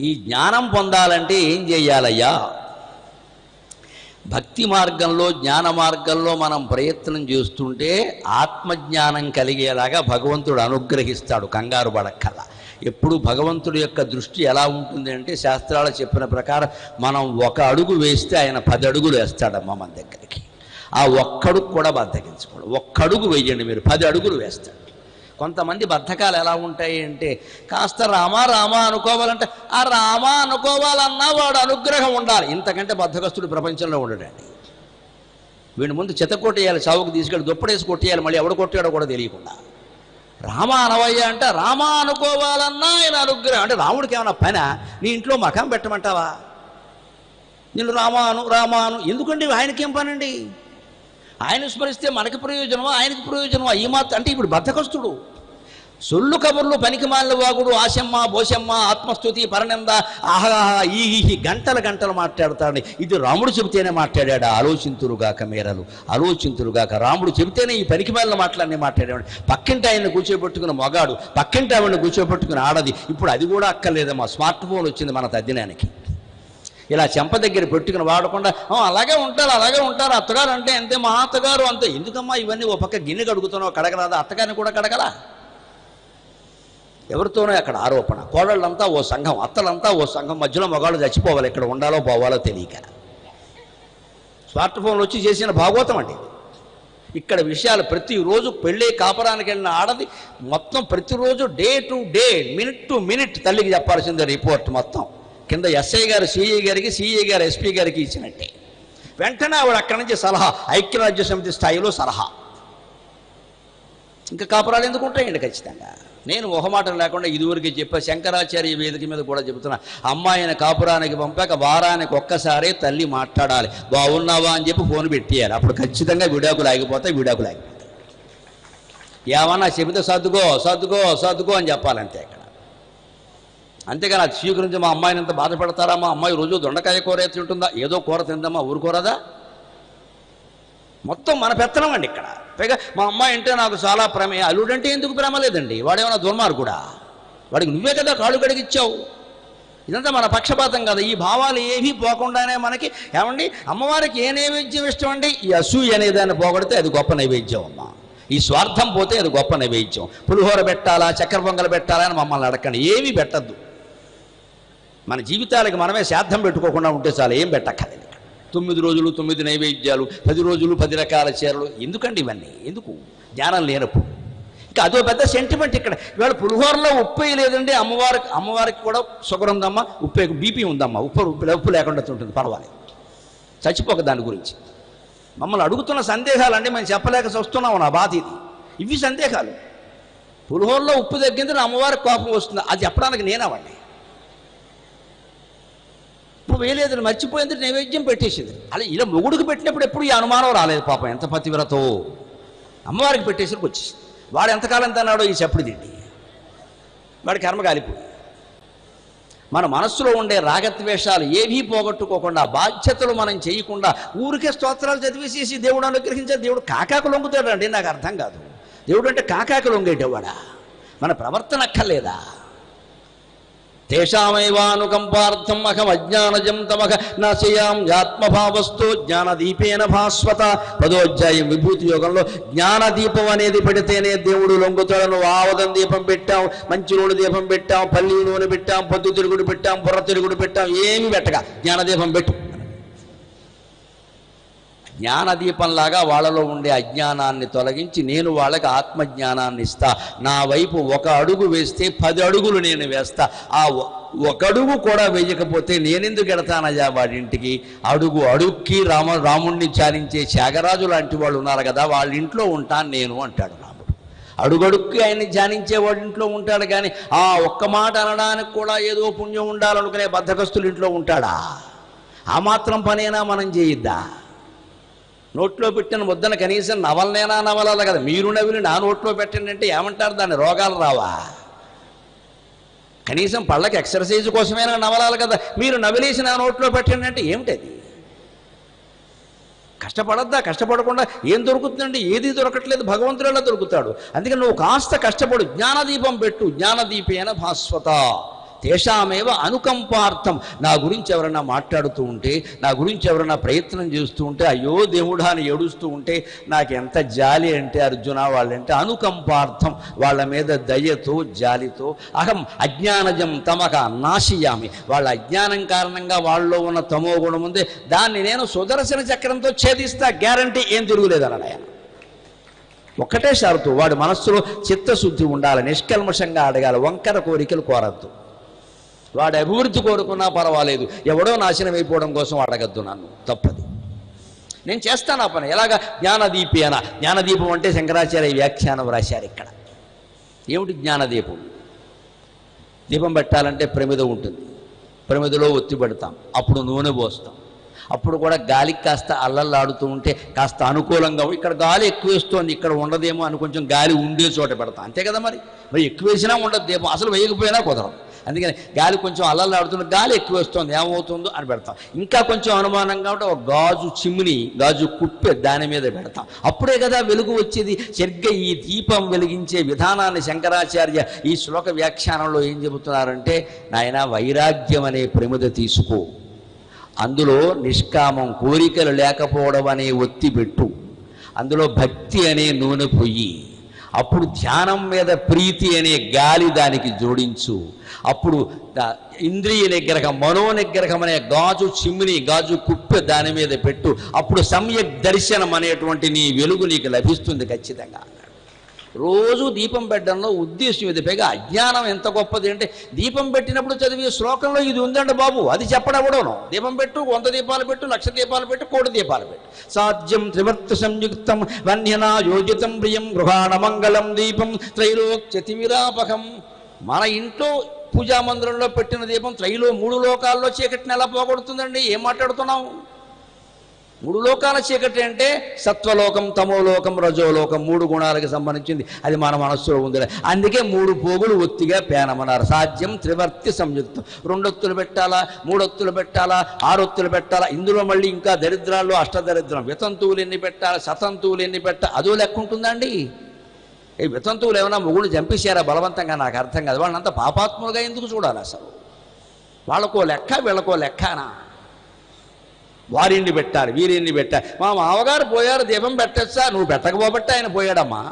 ఈ జ్ఞానం పొందాలంటే ఏం చేయాలయ్యా? భక్తి మార్గంలో జ్ఞాన మార్గంలో మనం ప్రయత్నం చేస్తుంటే ఆత్మజ్ఞానం కలిగేలాగా భగవంతుడు అనుగ్రహిస్తాడు కంగారు పడక్కల ఎప్పుడు భగవంతుడి యొక్క దృష్టి ఎలా ఉంటుంది అంటే శాస్త్రాలు చెప్పిన ప్రకారం మనం ఒక అడుగు వేస్తే ఆయన పది అడుగులు వేస్తాడమ్మ మన దగ్గరికి. ఆ ఒక్కడుగు కూడా బద్దగించుకోడు ఒక్కడుగు వేయండి మీరు పది అడుగులు వేస్తాడు. కొంతమంది బద్ధకాలు ఎలా ఉంటాయి అంటే కాస్త రామా రామా అనుకోవాలంటే ఆ రామా అనుకోవాలన్నా వాడు అనుగ్రహం ఉండాలి. ఇంతకంటే బద్ధకస్తుడు ప్రపంచంలో ఉండడండి. వీడి ముందు చెత్త కొట్టేయాలి చావుకు తీసుకెళ్ళి దుప్పడేసి కొట్టేయాలి మళ్ళీ ఎవడు కొట్టాడో కూడా తెలియకుండా. రామ అనవయ్య అంటే రామ అనుకోవాలన్నా ఆయన అనుగ్రహం. అంటే రాముడికి ఏమైనా పైన నీ ఇంట్లో మకం పెట్టమంటావా? నేను రామాను రామాను ఎందుకండి ఆయనకేం పనండి? ఆయన స్మరిస్తే మనకి ప్రయోజనమా? ఆయనకి ప్రయోజనమా? ఈ మాత్రం అంటే ఇప్పుడు బద్ధకస్తుడు. సొల్లు కబుర్లు పనికిమాలిన వాగుడు ఆశమ్మ బోసమ్మ ఆత్మస్థుతి పరనంద ఆహా ఈ ఈ గంటల గంటలు మాట్లాడతాడు ఇది రాముడు చెబితేనే మాట్లాడాడు. ఆలోచింతురుగాక మేరలు. ఆలోచింతురుగాక రాముడు చెబితేనే ఈ పనికిమాలిన మాటలన్నీ మాట్లాడాడు పక్కింటి ఆయన్ని కూర్చోబెట్టుకున్న మొగాడు పక్కింటి ఆవిడని కూర్చోబెట్టుకుని ఆడది. ఇప్పుడు అది కూడా అక్కర్లేదమ్మా. స్మార్ట్ ఫోన్ వచ్చింది మన తద్దినానికి. ఇలా చెంప దగ్గర పెట్టుకుని వాడకుండా అలాగే ఉంటారు అలాగే ఉంటారు అత్తగారు అంటే అంతే మా అత్తగారు అంతే ఎందుకమ్మా ఇవన్నీ ఓ పక్క గిన్నె కడుగుతున్నావు కడగరాదా? అత్తగారిని కూడా కడగలా ఎవరితోనో అక్కడ ఆరోపణ. కోడళ్ళంతా ఓ సంఘం అత్తలంతా ఓ సంఘం మధ్యలో మగాళ్ళు చచ్చిపోవాలి ఇక్కడ ఉండాలో పోవాలో తెలియక. స్మార్ట్ ఫోన్లు వచ్చి చేసిన భాగవతం అండి ఇక్కడ విషయాలు ప్రతిరోజు పెళ్ళి కాపరానికి వెళ్ళిన ఆడది మొత్తం ప్రతిరోజు day to day minute to minute తల్లికి చెప్పాల్సిందే రిపోర్ట్ మొత్తం. కింద ఎస్ఐ గారు సిఐ గారికి సిఐ గారు ఎస్పీ గారికి ఇచ్చినట్టే. వెంటనే ఆవిడ అక్కడి నుంచి సలహా ఐక్యరాజ్య సమితి స్థాయిలో సలహా. ఇంకా కాపురాలు ఎందుకు ఉంటాయండి ఖచ్చితంగా? నేను మొహమాటం లేకుండా ఇదివరకు చెప్పా శంకరాచార్య వేదిక మీద కూడా చెబుతున్నా అమ్మాయిని కాపురానికి పంపాక వారానికి ఒక్కసారి తల్లి మాట్లాడాలి. బాగున్నావా అని చెప్పి ఫోన్ పెట్టేయాలి. అప్పుడు ఖచ్చితంగా విడాకులు ఆగిపోతాయి విడాకులు ఆగిపోతాయి. ఏమన్నా చెబితే సర్దుకో సర్దుకో సర్దుకో అని చెప్పాలంతే ఇక్కడ అంతేగాని అది స్వీకరించి మా అమ్మాయిని ఎంత బాధపడతారా? మా అమ్మాయి రోజు దొండకాయ కూర తింటుందా? ఏదో కూర తిందమ్మా ఊరుకోరదా మొత్తం మన పెత్తనం అండి ఇక్కడ. పైగా మా అమ్మాయి అంటే నాకు చాలా ప్రేమ. అల్లుడంటే ఎందుకు ప్రేమ లేదండి? వాడేమన్నా దుర్మార్గుడా? వాడికి నువ్వే కదా కాళ్ళు కడిగిచ్చావు. ఇదంతా మన పక్షపాతం కదా. ఈ భావాలు ఏవీ పోకుండానే మనకి ఏమండి? అమ్మవారికి ఏ నైవేద్యం ఇష్టం అండి? ఈ అసూయ అనేదాన్ని పోగొడితే అది గొప్ప నైవేద్యం అమ్మ. ఈ స్వార్థం పోతే అది గొప్ప నైవేద్యం. పులిహోర పెట్టాలా చక్కెర పొంగలు పెట్టాలా అని మమ్మల్ని అడగండి ఏమీ పెట్టద్దు. మన జీవితాలకు మనమే శ్రాద్ధం పెట్టుకోకుండా ఉంటే చాలు ఏం పెట్టక్కర్లేదు. ఇక్కడ. తొమ్మిది రోజులు తొమ్మిది నైవేద్యాలు పది రోజులు పది రకాల చీరలు. ఎందుకండి ఇవన్నీ? ఎందుకు? జ్ఞానం లేనప్పుడు. ఇంకా అదో పెద్ద సెంటిమెంట్ ఇక్కడ. ఇవాళ పులిహోరలో ఉప్పు లేదండి. అమ్మవారికి అమ్మవారికి కూడా షుగర్ ఉందమ్మా ఉప్పు బీపీ ఉందమ్మా. ఉప్పు ఉప్పు ఉప్పు లేకుండా ఉంటుంది పర్వాలేదు. చచ్చిపోక దాని గురించి. మమ్మల్ని అడుగుతున్న సందేహాలండి మేము చెప్పలేక చూస్తున్నాం నా బాధ ఇది. ఇవి సందేహాలు. పులిహోరలో ఉప్పు తగ్గింది అమ్మవారికి కోపం వస్తుంది. అది చెప్పడానికి నేనవండి వేయలేదు మర్చిపోయింది నైవేద్యం పెట్టేసింది. అలా ఇలా మొగుడికి పెట్టినప్పుడు ఎప్పుడు ఈ అనుమానం రాలేదు పాపం. ఎంత పతివ్రతో అమ్మవారికి పెట్టేసరికి వచ్చేసింది. వాడు ఎంతకాలం తన్నాడో ఈ చెప్పుడు తిండి. వాడి కర్మ కాలిపోయి మన మనస్సులో ఉండే రాగద్వేషాలు ఏవీ పోగొట్టుకోకుండా బాధ్యతలు మనం చేయకుండా ఊరికే స్తోత్రాలు చదివేసేసి దేవుడు అనుగ్రహించే దేవుడు కాకాకు లొంగుతాడు అండి నాకు అర్థం కాదు. దేవుడు అంటే కాకాకు లొంగేటవాడా? మన ప్రవర్తన అక్కర్లేదా? తేషామైవానుకంపార్థం అహం అజ్ఞానజం తమక నాశయాం ఆత్మభావస్తు జ్ఞానదీపేన భాస్వత పదోధ్యాయం విభూతి యోగంలో జ్ఞానదీపం అనేది పెడితేనే దేవుడు లొంగుతాడు నువ్వు ఆవదం దీపం పెట్టాం మంచి నూనె దీపం పెట్టాం పల్లి నూనె పెట్టాం పొద్దు తిరుగుడు పెట్టాం బుర్ర తిరుగుడు పెట్టాం ఏమి పెట్టగా జ్ఞానదీపం పెట్టు. జ్ఞానదీపంలాగా వాళ్ళలో ఉండే అజ్ఞానాన్ని తొలగించి నేను వాళ్ళకి ఆత్మజ్ఞానాన్ని ఇస్తా. నా వైపు ఒక అడుగు వేస్తే పది అడుగులు నేను వేస్తా. ఆ ఒకడుగు ఒక అడుగు కూడా వేయకపోతే నేనెందుకు ఎడతానయ్యా వాడింటికి అడుగు అడుక్కి రామ రాముణ్ణి చాలించే త్యాగరాజు లాంటి వాళ్ళు ఉన్నారు కదా వాళ్ళ ఇంట్లో ఉంటాను నేను అంటాడు రాముడు. అడుగడుక్కి ఆయన్ని ధ్యానించే వాడి ఇంట్లో ఉంటాడు కానీ ఆ ఒక్క మాట అనడానికి కూడా ఏదో పుణ్యం ఉండాలనుకునే బద్ధకస్తులు ఇంట్లో ఉంటాడా? ఆ మాత్రం పనేనా మనం చేయిద్దా? నోట్లో పెట్టిన ముద్దన కనీసం నవలనేనా నవలాలి కదా. మీరు నవిలి నా నోట్లో పెట్టండి అంటే ఏమంటారు దాన్ని? రోగాలు రావా? కనీసం పళ్ళకి ఎక్సర్సైజ్ కోసమైనా నవలాలి కదా. మీరు నవిలేసి నా నోట్లో పెట్టండి అంటే ఏమిటది? కష్టపడద్దా? కష్టపడకుండా ఏం దొరుకుతుందండి? ఏది దొరకట్లేదు. భగవంతుడు ఎలా దొరుకుతాడు? అందుకని నువ్వు కాస్త కష్టపడు. జ్ఞానదీపం పెట్టు. జ్ఞానదీపేన భాస్వత. తేషామేవ అనుకంపార్థం. నా గురించి ఎవరైనా మాట్లాడుతూ ఉంటే నా గురించి ఎవరైనా ప్రయత్నం చేస్తూ ఉంటే అయ్యో దేవుడా అని ఏడుస్తూ ఉంటే నాకు ఎంత జాలి అంటే అర్జున వాళ్ళంటే అనుకంపార్థం. వాళ్ళ మీద దయతో జాలితో అహం అజ్ఞానజం తమక నాశయామి. వాళ్ళ అజ్ఞానం కారణంగా వాళ్ళలో ఉన్న తమో గుణం ఉంది. దాన్ని నేను సుదర్శన చక్రంతో ఛేదిస్తా గ్యారంటీ ఏం తిరుగులేదన్నాడు ఆయన ఒక్కటే షరతు వాడి మనస్సులో చిత్తశుద్ధి ఉండాలి నిష్కల్మషంగా అడగాలి వంకర కోరికలు కోరద్దు. వాడు అభివృద్ధి కోరుకున్నా పర్వాలేదు. ఎవడో నాశనం అయిపోవడం కోసం అడగద్దు నన్ను. తప్పది. నేను చేస్తాను ఆ పని. ఎలాగ? జ్ఞానదీపి అన. జ్ఞానదీపం అంటే శంకరాచార్య వ్యాఖ్యానం రాశారు ఇక్కడ. ఏమిటి జ్ఞానదీపం? దీపం పెట్టాలంటే ప్రమిద ఉంటుంది. ప్రమిదలో ఒత్తి పెడతాం. అప్పుడు నూనె పోస్తాం. అప్పుడు కూడా గాలికి కాస్త అల్లల్లాడుతూ ఉంటే కాస్త అనుకూలంగా ఇక్కడ గాలి ఎక్కువ వేస్తోంది. ఇక్కడ ఉండదేమో అని కొంచెం గాలి ఉండే చోట పెడతాం. అంతే కదా మరి? మరి ఎక్కువ వేసినా ఉండదు దీపం. అసలు వేయకపోయినా కుదరదు. అందుకని గాలి కొంచెం అల్లల్లాడుతున్న గాలి ఎక్కువ వస్తుంది ఏమవుతుందో అని పెడతాం. ఇంకా కొంచెం అనుమానంగా ఉంటే ఒక గాజు చిమ్మిని గాజు కుప్పె దాని మీద పెడతాం. అప్పుడే కదా వెలుగు వచ్చేది. సరిగ్గా ఈ దీపం వెలిగించే విధానాన్ని శంకరాచార్య ఈ శ్లోక వ్యాఖ్యానంలో ఏం చెబుతున్నారంటే నాయన వైరాగ్యం అనే ప్రమిద తీసుకో. అందులో నిష్కామం కోరికలు లేకపోవడం అనే ఒత్తి పెట్టు అందులో భక్తి అనే నూనె పొయ్యి అప్పుడు ధ్యానం మీద ప్రీతి అనే గాలి దానికి జోడించు. అప్పుడు ఇంద్రియ నిగ్రహం మనో నిగ్రహం అనే గాజు చిమ్మిని గాజు కుప్పె దాని మీద పెట్టు. అప్పుడు సమ్యక్ దర్శనం అనేటువంటి నీ వెలుగు నీకు లభిస్తుంది ఖచ్చితంగా. రోజు దీపం పెట్టడంలో ఉద్దేశం ఇది. పైగా అజ్ఞానం ఎంత గొప్పది అంటే దీపం పెట్టినప్పుడు చదివే శ్లోకంలో ఇది ఉందండి బాబు. అది చెప్పడవడను. దీపం పెట్టు వంద దీపాలు పెట్టు లక్ష దీపాలు పెట్టు కోటి దీపాలు పెట్టు. సాధ్యం త్రివర్త సంయుక్తం వన్యనా యోజితం ప్రియం గృహాణ మంగళం దీపం త్రైలోక్యతిమిరాపకం మన ఇంట్లో పూజా మందిరంలో పెట్టిన దీపం త్రైలో మూడు లోకాల్లో చీకటిని ఎలా పోగొడుతుందండి? ఏం మాట్లాడుతున్నాం మూడు లోకాల చీకటి అంటే సత్వలోకం తమోలోకం రజోలోకం మూడు గుణాలకు సంబంధించింది. అది మన మనస్సులో ఉంది అందుకే మూడు పోగులు ఒత్తిగా పేనమన్నారు సాధ్యం త్రివర్తి సంయుక్తం. రెండొత్తులు పెట్టాలా? మూడొత్తులు పెట్టాలా? ఆరొత్తులు పెట్టాలా? ఇందులో మళ్ళీ ఇంకా దరిద్రాల్లో అష్టదరిద్రం. వితంతువులు ఎన్ని పెట్టాలి? శతంతువులు ఎన్ని పెట్టాలి అదో లెక్క ఉంటుందండి. ఈ వితంతువులు ఏమైనా మొగుడు చంపేశారా? బలవంతంగా నాకు అర్థం కాదు. వాళ్ళంతా పాపాత్ములుగా ఎందుకు చూడాలి అసలు? వాళ్ళకో లెక్క వీళ్ళకో లెక్కనా? వారిని పెట్టాలి వీరిని పెట్టాలి మా మామగారు పోయారు దీపం పెట్టచ్చా? నువ్వు పెట్టకపోబట్టి ఆయన పోయాడమ్మా.